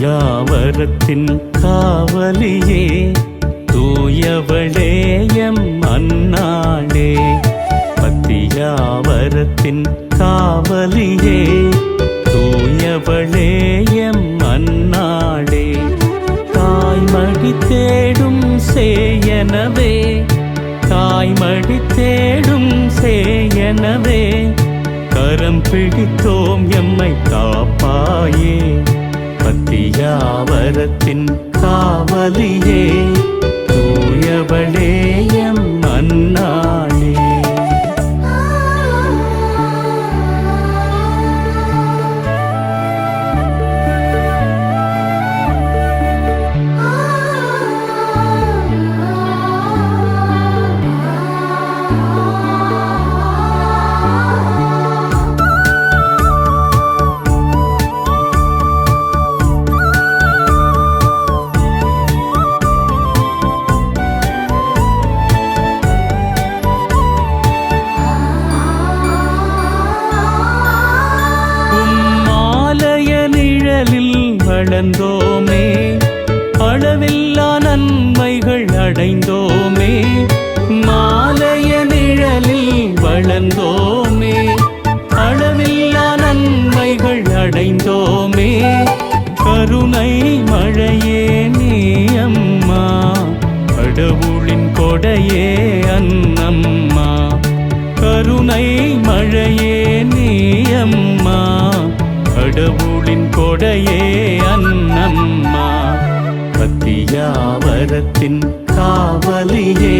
யாவரத்தின் காவலியே தூயவளேயம் அன்னாளே. பத்தியாவரத்தின் காவலியே தூயவளேயம் அன்னாளே. தாய்மடி தேடும் சேயனவே தாய்மடி தேடும் சேயனவே. கரம் பிடித்தோம் எம்மை காவலியே வளர்ந்தோமே அளவில்லா நன்மைகள் அடைந்தோமே. மாலைய நிழலில் வளர்ந்தோமே. அளவில்லா நன்மைகள் அடைந்தோமே. கருணை மழையே நீ அம்மா. கடவுளின் கொடையே அன்னம்மா கருணை மழையே நீ அம்மா. கடவுள் கடவுளின் கொடையே அன்னம்மா பத்தியாவரத்தின் காவலியே.